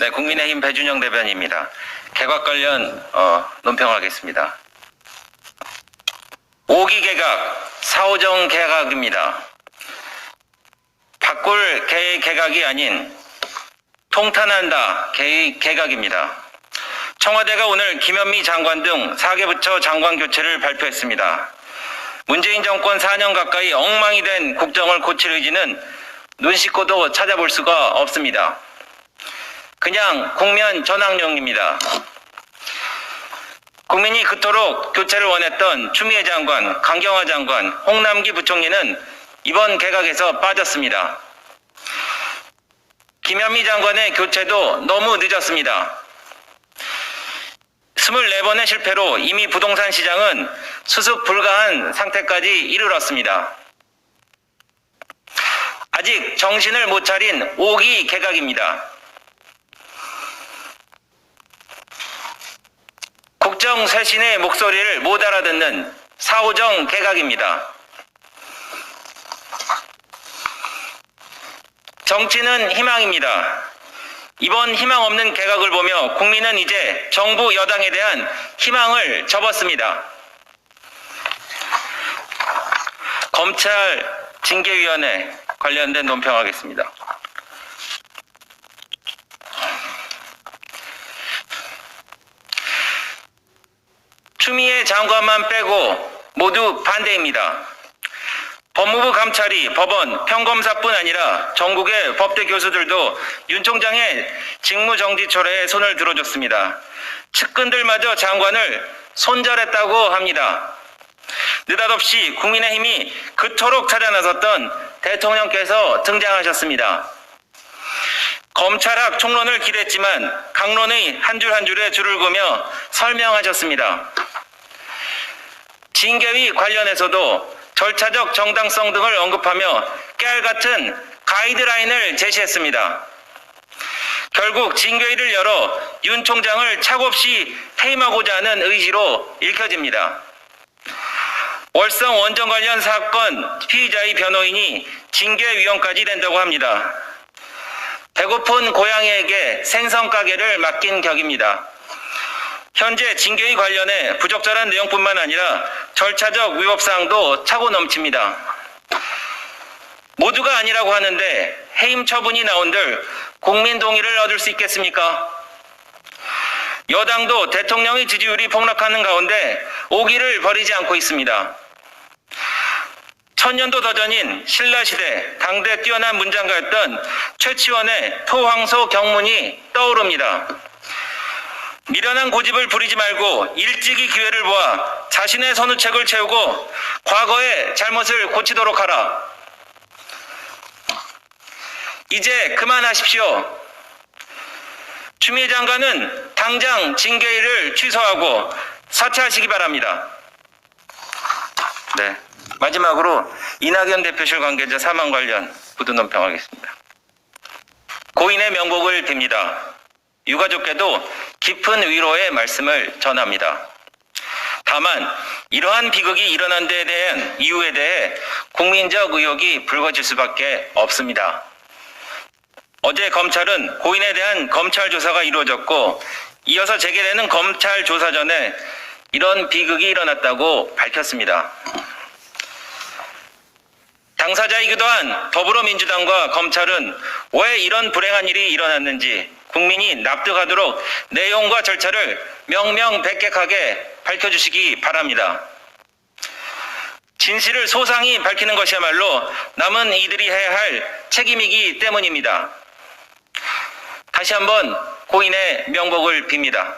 네, 국민의힘 배준영 대변입니다. 개각 관련 어, 논평하겠습니다. 5기 개각, 4호정 개각입니다. 바꿀 개 개각이 아닌 통탄한다 개 개각입니다. 청와대가 오늘 김현미 장관 등 4개 부처 장관 교체를 발표했습니다. 문재인 정권 4년 가까이 엉망이 된 국정을 고칠 의지는 눈 씻고도 찾아볼 수가 없습니다. 그냥 국면 전환용입니다. 국민이 그토록 교체를 원했던 추미애 장관, 강경화 장관, 홍남기 부총리는 이번 개각에서 빠졌습니다. 김현미 장관의 교체도 너무 늦었습니다. 24번의 실패로 이미 부동산 시장은 수습 불가한 상태까지 이르렀습니다. 아직 정신을 못 차린 5기 개각입니다. 국정 쇄신의 목소리를 못 알아듣는 사오정 개각입니다. 정치는 희망입니다. 이번 희망 없는 개각을 보며 국민은 이제 정부 여당에 대한 희망을 접었습니다. 검찰 징계위원회 관련된 논평하겠습니다. 장관만 빼고 모두 반대입니다. 법무부 감찰이 법원 평검사뿐 아니라 전국의 법대 교수들도 윤 총장의 직무정지 철회에 손을 들어줬습니다. 측근들마저 장관을 손절했다고 합니다. 느닷없이 국민의힘이 그토록 찾아 나섰던 대통령께서 등장하셨습니다. 검찰학 총론을 기대했지만 강론의 한 줄 한 줄에 줄을 그며 설명하셨습니다. 징계위 관련해서도 절차적 정당성 등을 언급하며 깨알 같은 가이드라인을 제시했습니다. 결국 징계위를 열어 윤 총장을 차고없이 해임하고자 하는 의지로 읽혀집니다. 월성 원전 관련 사건 피의자의 변호인이 징계위원까지 된다고 합니다. 배고픈 고양이에게 생선 가게를 맡긴 격입니다. 현재 징계위 관련해 부적절한 내용뿐만 아니라 절차적 위법사항도 차고 넘칩니다. 모두가 아니라고 하는데 해임 처분이 나온들 국민 동의를 얻을 수 있겠습니까? 여당도 대통령의 지지율이 폭락하는 가운데 오기를 버리지 않고 있습니다. 천년도 더 전인 신라시대 당대 뛰어난 문장가였던 최치원의 토황소 경문이 떠오릅니다. 미련한 고집을 부리지 말고 일찍이 기회를 보아 자신의 선우책을 채우고 과거의 잘못을 고치도록 하라. 이제 그만하십시오. 추미애 장관은 당장 징계를 취소하고 사퇴하시기 바랍니다. 네. 마지막으로 이낙연 대표실 관계자 사망 관련 부두 논평하겠습니다. 고인의 명복을 빕니다. 유가족께도 깊은 위로의 말씀을 전합니다. 다만 이러한 비극이 일어난 데에 대한 이유에 대해 국민적 의혹이 불거질 수밖에 없습니다. 어제 검찰은 고인에 대한 검찰 조사가 이루어졌고 이어서 재개되는 검찰 조사 전에 이런 비극이 일어났다고 밝혔습니다. 당사자이기도 한 더불어민주당과 검찰은 왜 이런 불행한 일이 일어났는지 국민이 납득하도록 내용과 절차를 명명백백하게 밝혀주시기 바랍니다. 진실을 소상히 밝히는 것이야말로 남은 이들이 해야 할 책임이기 때문입니다. 다시 한번 고인의 명복을 빕니다.